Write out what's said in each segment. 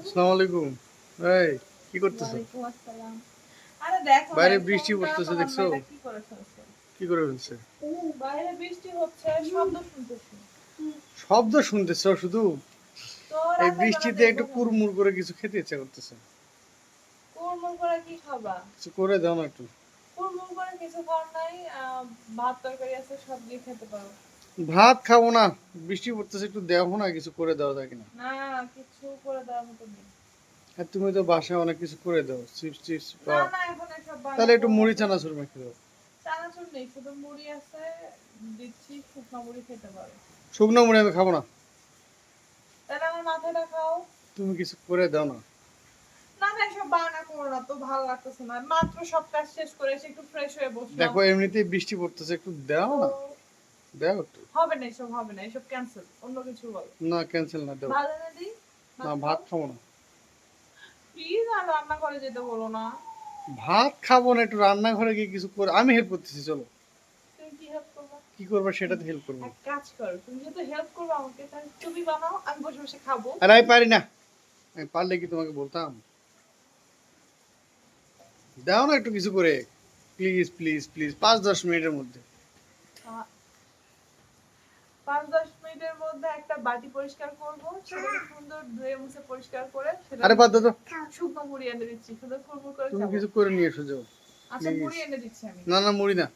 আসসালামু আলাইকুম। এই কি করতেছো? আরে দেখো বাইরে বৃষ্টি পড়তেছে, দেখছ? কি করে ফেলছে? কি করে ফেলছে? বাইরে বৃষ্টি হচ্ছে শব্দ শুনতেছি। শব্দ শুনতেছ শুধু? এই বৃষ্টিতে একটু কুরমুর করে কিছু খেতে ইচ্ছা করতেছে। করে কি খাবা? কিছু করে দাও না একটু। কুড়মুড় করে কিছু খাওয়ার নাই ভাত তরকারি আছে সব দিয়ে খেতে পারো। ভাত খাব না বৃষ্টি পড়তেছে একটু দেওয়া না কিছু করে দেওয়া যায় কিনা। না কিছু করে দেওয়ার মতো নেই। আর তুমি তো বাসায় অনেক কিছু করে দাও চিপস চিপস তাহলে একটু। মুড়ি চানাচুর মেখে দাও। চানাচুর নেই শুধু মুড়ি আছে দিচ্ছি শুকনো মুড়ি খেতে পারো। শুকনো মুড়ি আমি খাব না। তাহলে আমার মাথাটা খাও। তুমি কিছু করে দাও না। না না এসব করো না তো ভালো লাগতেছে না। মাত্র সব কাজ শেষ করে এসে একটু ফ্রেশ হয়ে দেখো এমনিতেই বৃষ্টি পড়তেছে একটু দাও না। দাও একটু। হবে না এসব হবে না এসব ক্যান্সেল অন্য কিছু বলো। না ক্যান্সেল না দাও। ভাত না খাব না। প্লিজ আর রান্না করে যেতে বলো না। ভাত খাব না একটু রান্নাঘরে গিয়ে কিছু করে আমি হেল্প করতেছি চলো। তুমি কি হেল্প করবে? কি করব সেটাতে হেল্প করব। এক কাজ করো তুমি যেহেতু হেল্প করবে আমাকে তাহলে তুমি বানাও আমি বসে বসে খাব। আর আমি পারি না। আমি পারলে কি তোমাকে বলতাম? দাও না একটু কিছু করে। প্লিজ প্লিজ প্লিজ পাঁচ দশ মিনিটের মধ্যে। পাঁচ দশ মিনিটের মধ্যে একটা বাটি পরিষ্কার করব সেটাকে সুন্দর ধুয়ে মুছে পরিষ্কার করে সেটা আরে বাদ দাও শুকনো মুড়ি এনে দিচ্ছি সুন্দর ফুরফুর করে তুমি কিছু করে নিয়ে এসো যাও। আচ্ছা মুড়ি এনে দিচ্ছি আমি। না না মুড়ি না।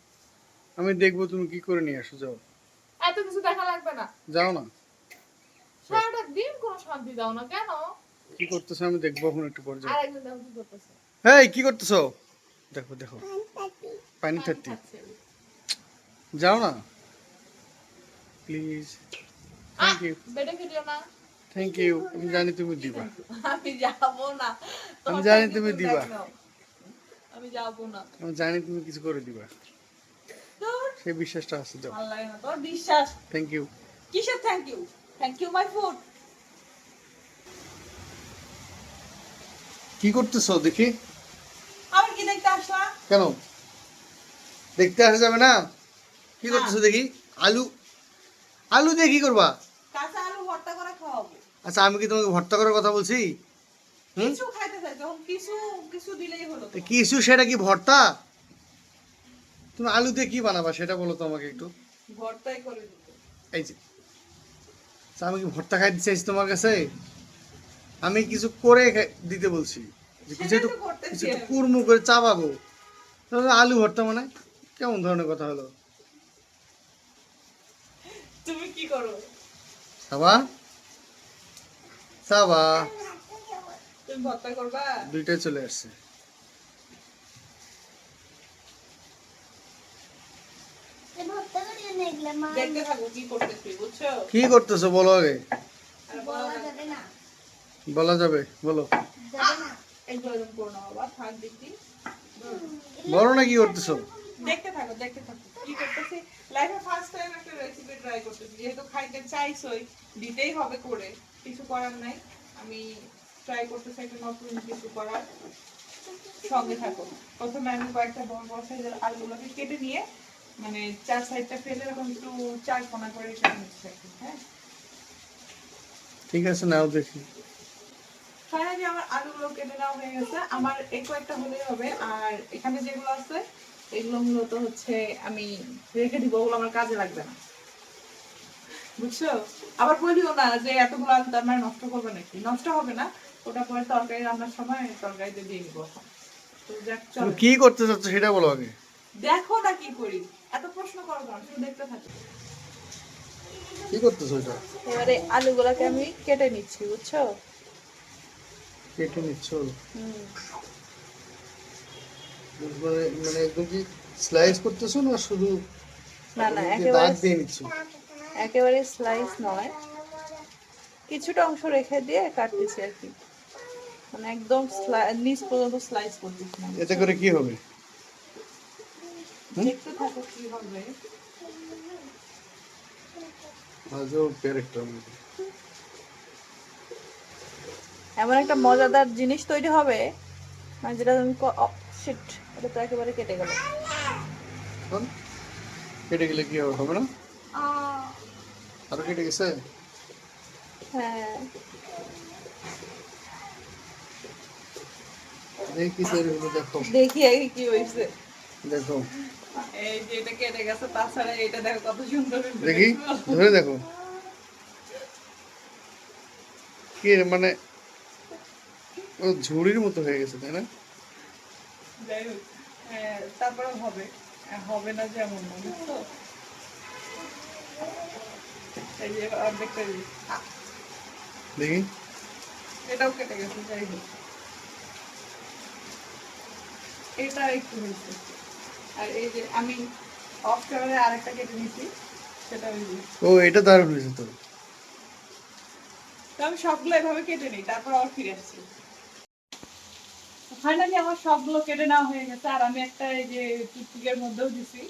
আমি দেখব তুমি কি করে নিয়ে এসো যাও। এত কিছু দেখা লাগবে না। যাও না। সারাটা দিন কোনো শান্তি দাও না কেন? কি করতেছো আমি দেখব এখন একটু পর যাও। আর দেখো কি করতেছে। এই কি করতেছো? দেখো দেখো। পানি থাকতে যাও না। প্লিজ থ্যাংক ইউ বেডে খেলিও না থ্যাংক ইউ আমি জানি তুমি দিবা আমি যাব না আমি জানি তুমি দিবা। আমি যাব না আমি জানি তুমি কিছু করে দিবা সেই বিশ্বাসটা আছে যাও ভালো লাগে না তোমার বিশ্বাস থ্যাংক ইউ কিসের thank you thank you my food কি করতেছো দেখি আবার কি দেখতে আসলা কেন দেখতে আসা যাবে না কি করতেছো দেখি আলু আলু দিয়ে কি করবা? কাঁচা আলু ভর্তা করে খাওয়াবো। আচ্ছা আমি কি তোমাকে ভর্তা করার কথা বলছি? কিছু খাইতে চাই যখন কিছু কিছু দিলেই হলো কিছু সেটা কি ভর্তা? তুমি আলু দিয়ে কি বানাবা সেটা বলো তো আমাকে একটু। ভর্তাই করে দিতে। এই যে। আচ্ছা, আমি কি ভর্তা খাইতে চাইছি তোমার কাছে? আমি কিছু করে দিতে বলছি। কিছু একটু কিছু একটু। কুড়মু করে চাবাবো। আলু ভর্তা মানে কেমন ধরনের কথা হলো? তুমি কি করো? সাবা? সাবা? তুমি ভর্তা করবা? দুইটাই চলে আসছে। কি করতেছি বলো আগে। বলা যাবে। বলা বলো না কি করতেছো। দেখতে থাকো দেখতে থাকো। কি করতেছি লাইফে ফার্স্ট টাইম একটা রেসিপি ট্রাই করতেছি যেহেতু খাইতে চাইছই দিতেই হবে করে। কিছু করার নাই। আমি ট্রাই করতেছি একটা নতুন কিছু করার। সঙ্গে থাকো। প্রথমে আমি কয়েকটা বড় বড় সাইজের আলুগুলোকে কেটে নিয়ে মানে চার সাইডটা ফেলে এরকম একটু চার কোনা করে কেটে নিচ্ছি হ্যাঁ? ঠিক আছে নাও দেখি। ফাইনালি আমার আলুগুলো কেটে নেওয়া হয়ে গেছে। আমার এই কয়েকটা হলেই হবে। আর এখানে যেগুলো আছে এগুলো মূলত হচ্ছে আমি রেখে দিব। ওগুলো আমার কাজে লাগবে না। বুঝছ? আবার বলিও না যে এতগুলো আলু তার মানে নষ্ট করবে নাকি? নষ্ট হবে না ওটা পরে তরকারি রান্নার সময় তরকারিতে দিয়ে নিবো তো যাক চলো। কি করতে চাচ্ছ সেটা বলো আগে। দেখো না কি করি। এত প্রশ্ন করো না শুধু দেখতে থাকো। কি করতেছো এটা? এবারে আলুগুলোকে আমি কেটে নিচ্ছি বুঝছ? কেটে নিচ্ছ? মানে মানে একদম কি স্লাইস করতেছো না শুধু না না যে একেবারে দাগ দিয়ে নিচ্ছ? একেবারে স্লাইস নয়। কিছুটা অংশ রেখে দিয়ে কাটতেছি আর কি। মানে একদম নিচ পর্যন্ত স্লাইস করতেছি এতে করে কি হবে? দেখতে থাকো কি হবে। আজও ক্যারেক্টার এমন একটা মজাদার জিনিস তৈরি হবে মানে যেটা তুমি শিট এটা তো একেবারে কেটে গেল। কেটে গেলে কি হবে? হবে না? আরও কেটে গেছে? হ্যাঁ। এই তৈরি হলো দেখো। দেখি আগে কি হয়েছে দেখো। এই যে এটা কেটে গেছে তাছাড়া এটা দেখো কত সুন্দর দেখি ধরে দেখো। কি মানে ও ঝুড়ির মতো হয়ে গেছে তাই না? হ্যাঁ, তারপরে হবে। হ্যাঁ, হবে না যেমন না বুঝছ দেখি। এটাও কেটে গেছে যাই হোক। এটা একটু হয়েছে। আর এই যে আমি অফ ক্যামেরায় আরেকটা কেটে নিয়েছি সেটা ও এটা দারুণ হয়েছে তো। তো আমি সবগুলো এভাবে কেটে নিই তারপর আবার ফিরে আসছি ফাইনালি আমার সবগুলো কেটে নেওয়া হয়ে গেছে আর আমি একটা এই যে টুকটুকের মধ্যেও দিছি।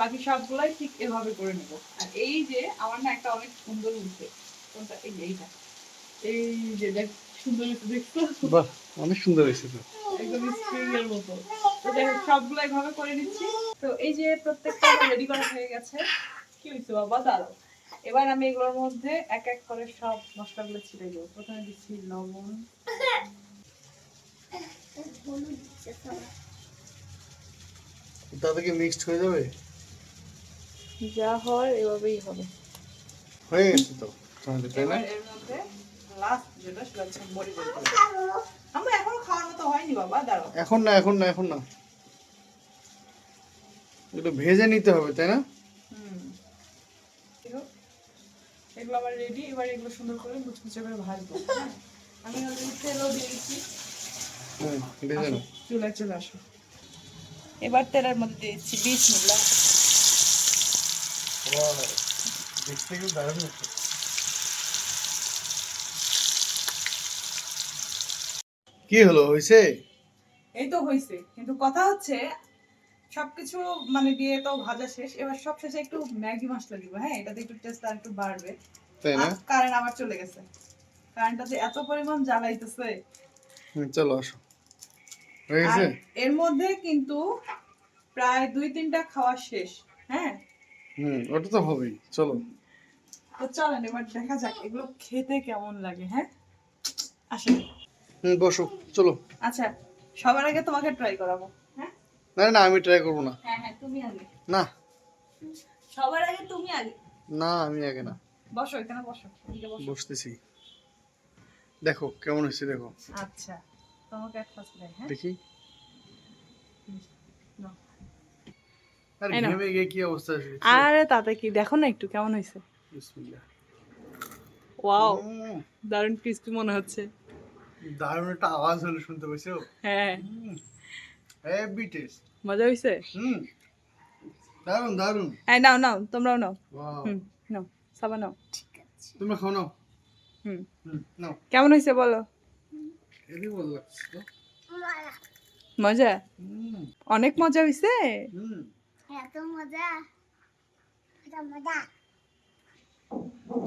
বাকি সবগুলোই ঠিক এভাবে করে নেব। আর এই যে আমার না একটা অনেক সুন্দর হয়েছে কোনটা? এই যে এইটা। এই যে দেখ সুন্দর হয়েছে দেখছ? বাহ অনেক সুন্দর হয়েছে তো। একদম স্প্রিং এর মতো। তো যাই হোক, সবগুলো এভাবে করে নিচ্ছি। তো এই যে প্রত্যেকটা রেডি করা হয়ে গেছে। কি হয়েছে বাবা? দাঁড়াও। এবার আমি এগুলোর মধ্যে এক এক করে সব মশলাগুলো ছিটে দেবো প্রথমে দিচ্ছি লবণ। তাতে কি মিক্সড হয়ে যাবে? যা হয় এভাবেই হবে। হয়ে গেছে তো? তাহলে তাই না? এর মধ্যে লাস্ট যেটা সেটা হচ্ছে আমরা এখনও খাওয়ার মতো হয়নি বাবা দাঁড়াও। এখন না এখন না এখন না। একটু ভেজে নিতে হবে তাই না? হুম। এগুলো আমার রেডি এবার এগুলো সুন্দর করে মুচমুচে করে ভাজবো। হ্যাঁ? আমি অলরেডি তেলও দিয়ে দিচ্ছি। হ্যাঁ ভেজে নাও। চলে আসো। এবার তেলের মধ্যে দিয়ে দিচ্ছি বিসমিল্লাহ। দেখতে কিন্তু দারুণ হচ্ছে কি হলো হয়েছে? এই তো হয়েছে কিন্তু কথা হচ্ছে সবকিছু মানে দিয়ে তো ভাজা শেষ এবার সব শেষে একটু ম্যাগি মশলা দিব হ্যাঁ? এটাতে একটু টেস্ট আর একটু বাড়বে। তাই না? কারেন্ট আবার চলে গেছে। কারেন্টটাতে এত পরিমাণ জ্বালাইতেছে। চলো আসো। এর মধ্যে কিন্তু প্রায় দুই তিনটা খাওয়া শেষ হ্যাঁ? হুম ওটা তো হবেই চলো। তো চলেন এবার দেখা যাক এগুলো খেতে কেমন লাগে হ্যাঁ? আসেন হুম বসো চলো। আচ্ছা সবার আগে তোমাকে ট্রাই করাবো হ্যাঁ? না না আমি ট্রাই করব না। হ্যাঁ হ্যাঁ তুমি আগে। না। সবার আগে তুমি আগে। না আমি আগে না। বসো এখানে বসো বসো। বসতেছি। দেখো কেমন হয়েছে দেখো। আচ্ছা তোমাকে এক ফার্স্ট হ্যাঁ? দেখি। নাও। আর তাতে কি দেখো না একটু কেমন হয়েছে? ওয়াও দারুণ ক্রিস্পি মনে হচ্ছে। দারুণ একটা আওয়াজ হলো শুনতে পেয়েছ হ্যাঁ। হেভি টেস্ট মজা হয়েছে হুম দারুণ দারুণ। এই নাও নাও তোমরাও নাও। হুম নাও সাবা নাও। তোমরা খাও নাও। হুম। হুম নাও। কেমন হয়েছে বলো? হেভি ভালো লাগছে মজা? অনেক মজা হয়েছে হুম। এত মজা। এটা মজা।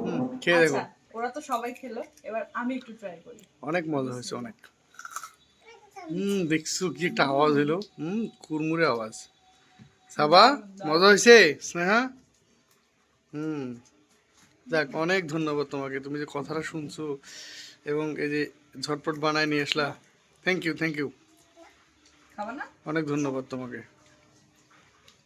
হুম খেয়ে দেখো। আচ্ছা ওরা তো সবাই খেলো এবার আমি একটু ট্রাই করি। অনেক মজা হয়েছে অনেক। হুম দেখছ কি একটা আওয়াজ হলো? হুম কুরমুরে আওয়াজ। সাবা মজা হয়েছে? স্নেহা? হুম যাক অনেক ধন্যবাদ তোমাকে। তুমি যে কথাটা শুনছো এবং এই যে ঝটপট বানায় নিয়ে আসলা। থ্যাংক ইউ থ্যাংক ইউ অনেক ধন্যবাদ তোমাকে।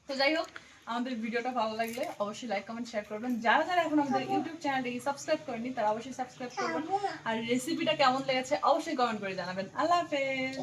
তো যাই হোক আমাদের ভিডিওটা ভালো লাগলে অবশ্যই লাইক কমেন্ট শেয়ার করবেন। যারা যারা এখন আমাদের ইউটিউব চ্যানেলটাকে সাবস্ক্রাইব করেনি তারা অবশ্যই সাবস্ক্রাইব করবেন। আর রেসিপিটা কেমন লেগেছে অবশ্যই কমেন্ট করে জানাবেন। আল্লাহ হাফেজ।